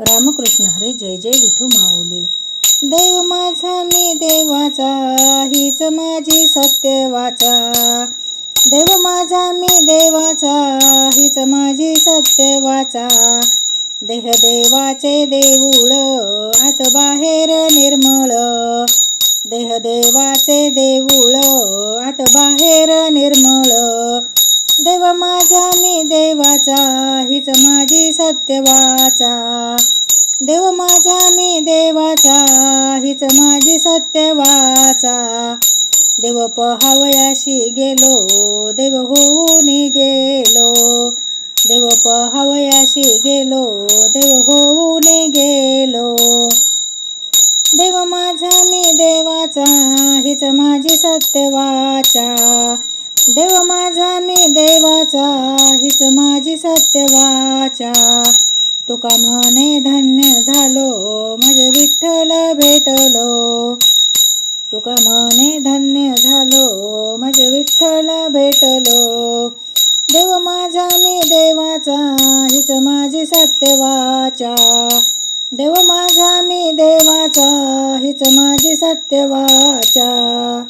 रामकृष्ण हरे जय जय विठू माऊली. देव माझा मी देवाचा हीच माझी सत्य वाचा देव माझा मी देवाचा हीच माझी सत्य वाचा देह देवाचे देऊळ आत बाहेर निर्मळ. देह देवाचे देऊळ आत बाहेर निर्मळ. देव माझा मी देवाचा हीच माझी सत्यवाचा. देव माझा मी देवाचा हीच माझी सत्यवाचा. देव पहावयाशी गेलो देव होऊन गेलो. देव पहावयाशी गेलो देव होऊन गेलो. देव माझा मी देवाचा हीच माझी सत्यवाचा. देव माझा मी वाचा हीच माझी सत्य वाचा तुका म्हणे धन्य झालो माझे विठ्ठल भेटलो. तुका म्हणे धन्य झालो माझे विठ्ठल भेटलो. देव माझा मी देवाचा हीच माझी सत्य वाचा देव माझा मी देवाचा हीच माझी सत्य वाचा